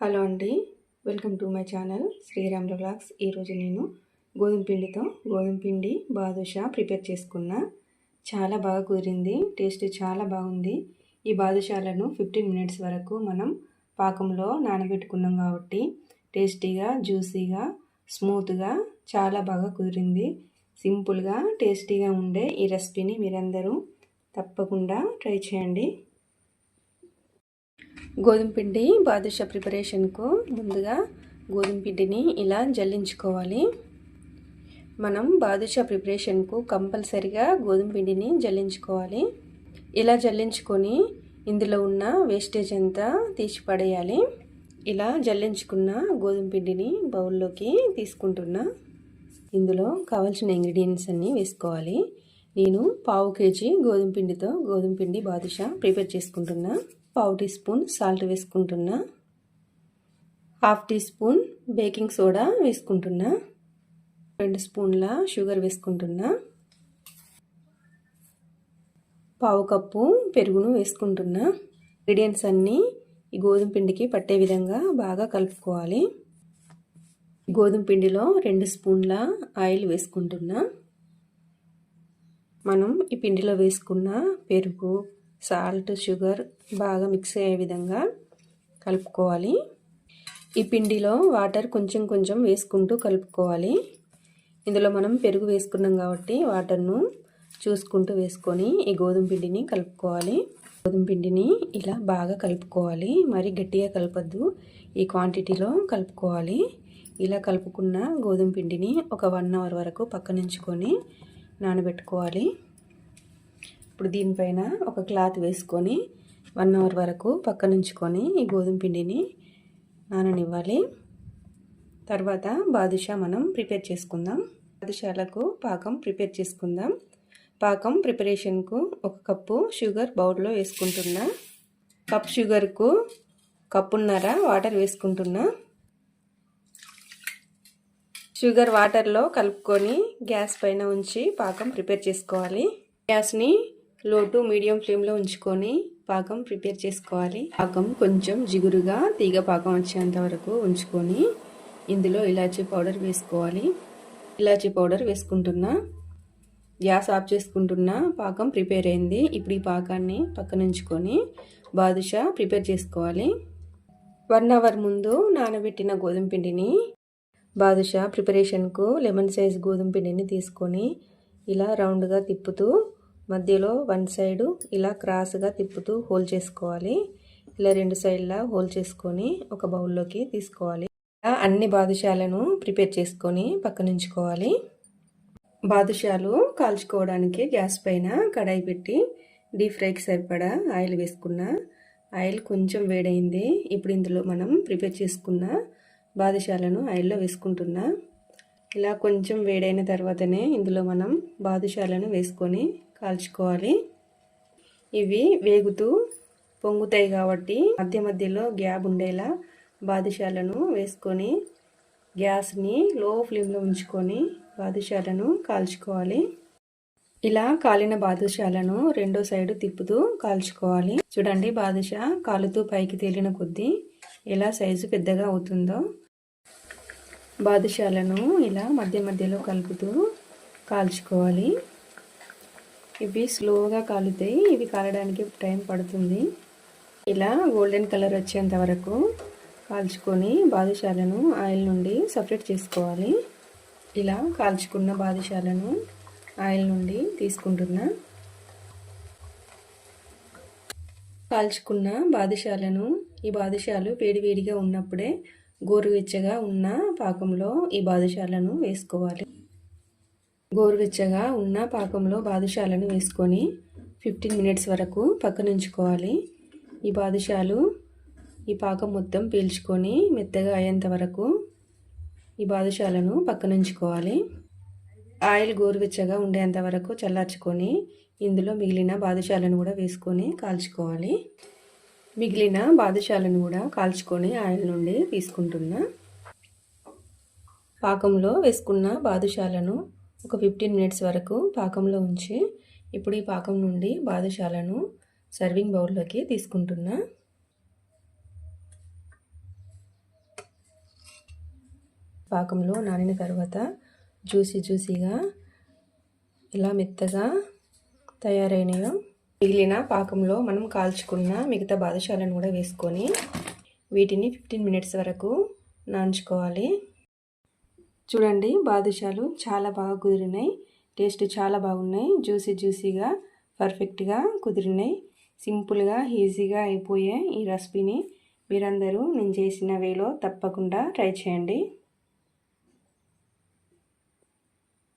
Hello అండి welcome to my channel Sriram blogs ఈరోజు నేను గోధుమ పిండితో గోధుమ పిండి బాదుషా ప్రిపేర్ చేసుకున్నా. చాలా బాగా కుదిరింది టేస్ట్ చాలా బాగుంది. ఈ బాదుషాలను ఫిఫ్టీన్ మినిట్స్ వరకు మనం పాకంలో నానబెట్టుకున్నాం కాబట్టి టేస్టీగా జ్యూసీగా స్మూత్గా చాలా బాగా కుదిరింది. సింపుల్గా టేస్టీగా ఉండే ఈ రెసిపీని మీరందరూ తప్పకుండా ట్రై చేయండి. గోధుమ పిండి బాదుషా ప్రిపరేషన్కు ముందుగా గోధుమ పిండిని ఇలా జల్లించుకోవాలి. మనం బాదుషా ప్రిపరేషన్కు కంపల్సరిగా గోధుమ పిండిని జల్లించుకోవాలి. ఇలా జల్లించుకొని ఇందులో ఉన్న వేస్టేజ్ అంతా తీసి పడేయాలి. ఇలా జల్లించుకున్న గోధుమ పిండిని బౌల్లోకి తీసుకుంటున్నా. ఇందులో కావాల్సిన ఇంగ్రీడియంట్స్ అన్నీ వేసుకోవాలి. నేను పావు కేజీ గోధుమ పిండితో గోధుమ పిండి బాదుషా ప్రిపేర్ చేసుకుంటున్నా. పావు టీ స్పూన్ సాల్ట్ వేసుకుంటున్నా. Half teaspoon baking soda వేసుకుంటున్నా. రెండు స్పూన్ల షుగర్ వేసుకుంటున్నా. పావు కప్పు పెరుగును వేసుకుంటున్నా. ఇంగ్రీడియంట్స్ అన్నీ ఈ గోధుమ పిండికి పట్టే విధంగా బాగా కలుపుకోవాలి. గోధుమ పిండిలో రెండు స్పూన్ల ఆయిల్ వేసుకుంటున్నా. మనం ఈ పిండిలో వేసుకున్న పెరుగు సాల్ట్ షుగర్ బాగా మిక్స్ అయ్యే విధంగా కలుపుకోవాలి. ఈ పిండిలో వాటర్ కొంచెం కొంచెం వేసుకుంటూ కలుపుకోవాలి. ఇందులో మనం పెరుగు వేసుకున్నాం కాబట్టి వాటర్ను చూసుకుంటూ వేసుకొని ఈ గోధుమ పిండిని కలుపుకోవాలి. గోధుమ పిండిని ఇలా బాగా కలుపుకోవాలి. మరి గట్టిగా కలపద్దు. ఈ క్వాంటిటీలో కలుపుకోవాలి. ఇలా కలుపుకున్న గోధుమ పిండిని ఒక వన్ అవర్ వరకు పక్కనుంచుకొని నానబెట్టుకోవాలి. ఇప్పుడు దీనిపైన ఒక క్లాత్ వేసుకొని వన్ అవర్ వరకు పక్కనుంచుకొని ఈ గోధుమ పిండిని నాననివ్వాలి. తర్వాత బాదుషా మనం ప్రిపేర్ చేసుకుందాం. బాదుషాలకు పాకం ప్రిపేర్ చేసుకుందాం. పాకం ప్రిపరేషన్కు ఒక కప్పు షుగర్ బౌల్లో వేసుకుంటున్నా. కప్ షుగర్కు కప్పున్నర వాటర్ వేసుకుంటున్నా. షుగర్ వాటర్లో కలుపుకొని గ్యాస్ పైన ఉంచి పాకం ప్రిపేర్ చేసుకోవాలి. గ్యాస్ని లో టు మీడియం ఫ్లేమ్లో ఉంచుకొని పాకం ప్రిపేర్ చేసుకోవాలి. పాకం కొంచెం జిగురుగా తీగ పాకం వచ్చేంత వరకు ఉంచుకొని ఇందులో ఇలాచీ పౌడర్ వేసుకోవాలి. ఇలాచీ పౌడర్ వేసుకుంటున్నా గ్యాస్ ఆఫ్ చేసుకుంటున్నా పాకం ప్రిపేర్ అయింది. ఇప్పుడు ఈ పాకాన్ని పక్కన ఉంచుకొని బాదుషా ప్రిపేర్ చేసుకోవాలి. వన్ అవర్ ముందు నానబెట్టిన గోధుమ పిండిని బాదుషా ప్రిపరేషన్కు లెమన్ సైజ్ గోధుమ పిండిని తీసుకొని ఇలా రౌండ్గా తిప్పుతూ మధ్యలో వన్ సైడు ఇలా క్రాస్గా తిప్పుతూ హోల్ చేసుకోవాలి. ఇలా రెండు సైడ్లా హోల్ చేసుకొని ఒక బౌల్లోకి తీసుకోవాలి. ఇలా అన్ని బాదుషాలను ప్రిపేర్ చేసుకొని పక్కనుంచుకోవాలి. బాదుషాలు కాల్చుకోవడానికి గ్యాస్ పైన కడాయి పెట్టి డీప్ ఫ్రైకి సరిపడా ఆయిల్ వేసుకున్న. ఆయిల్ కొంచెం వేడైంది. ఇప్పుడు ఇందులో మనం ప్రిపేర్ చేసుకున్న బాదుషాలను ఆయిల్లో వేసుకుంటున్నా. ఇలా కొంచెం వేడైన తర్వాతనే ఇందులో మనం బాదుషాలను వేసుకొని కాల్చుకోవాలి. ఇవి వేగుతూ పొంగుతాయి కాబట్టి మధ్య మధ్యలో గ్యాప్ ఉండేలా బాదుషాలను వేసుకొని గ్యాస్ని లో ఫ్లేమ్లో ఉంచుకొని బాదుషాలను కాల్చుకోవాలి. ఇలా కాలిన బాదుషాలను రెండో సైడు తిప్పుతూ కాల్చుకోవాలి. చూడండి బాదుషా కాలుతూ పైకి తేలిన కొద్దీ ఎలా సైజు పెద్దగా అవుతుందో. బాదుషాలను ఇలా మధ్య మధ్యలో కలుపుతూ కాల్చుకోవాలి. ఇవి స్లోగా కాలుతాయి. ఇవి కాలడానికి టైం పడుతుంది. ఇలా గోల్డెన్ కలర్ వచ్చేంత వరకు కాల్చుకొని బాదుషాలను ఆయిల్ నుండి సపరేట్ చేసుకోవాలి. ఇలా కాల్చుకున్న బాదుషాలను ఆయిల్ నుండి తీసుకుంటున్నా. కాల్చుకున్న బాదుషాలను ఈ బాదుషాలు వేడివేడిగా ఉన్నప్పుడే గోరువెచ్చగా ఉన్న పాకంలో ఈ బాదుషాలను వేసుకోవాలి. గోరువెచ్చగా ఉన్న పాకంలో బాదుషాలను వేసుకొని ఫిఫ్టీన్ మినిట్స్ వరకు పక్కనుంచుకోవాలి. ఈ బాదుషాలు ఈ పాకం మొత్తం పీల్చుకొని మెత్తగా అయ్యేంత వరకు ఈ బాదుషాలను పక్కనుంచుకోవాలి. ఆయిల్ గోరువెచ్చగా ఉండేంత వరకు చల్లార్చుకొని ఇందులో మిగిలిన బాదుషాలను కూడా వేసుకొని కాల్చుకోవాలి. మిగిలిన బాదుషాలను కూడా కాల్చుకొని ఆయిల్ నుండి తీసుకుంటున్నా. పాకంలో వేసుకున్న బాదుషాలను ఒక ఫిఫ్టీన్ మినిట్స్ వరకు పాకంలో ఉంచి ఇప్పుడు ఈ పాకం నుండి బాదుషాలను సర్వింగ్ బౌల్లోకి తీసుకుంటున్నా. పాకంలో నానిన తర్వాత జ్యూసీ జ్యూసీగా ఇలా మెత్తగా తయారైనయో మిగిలిన పాకంలో మనం కాల్చుకున్న మిగతా బాదుషాలను కూడా వేసుకొని వీటిని ఫిఫ్టీన్ మినిట్స్ వరకు నాంచుకోవాలి చూడండి బాదుషాలు చాలా బాగా కుదిరినాయి. టేస్ట్ చాలా బాగున్నాయి. జ్యూసీ జ్యూసీగా పర్ఫెక్ట్గా కుదిరినాయి. సింపుల్గా ఈజీగా అయిపోయే ఈ రెసిపీని. మీరందరూ నేను చేసిన వేలో తప్పకుండా ట్రై చేయండి.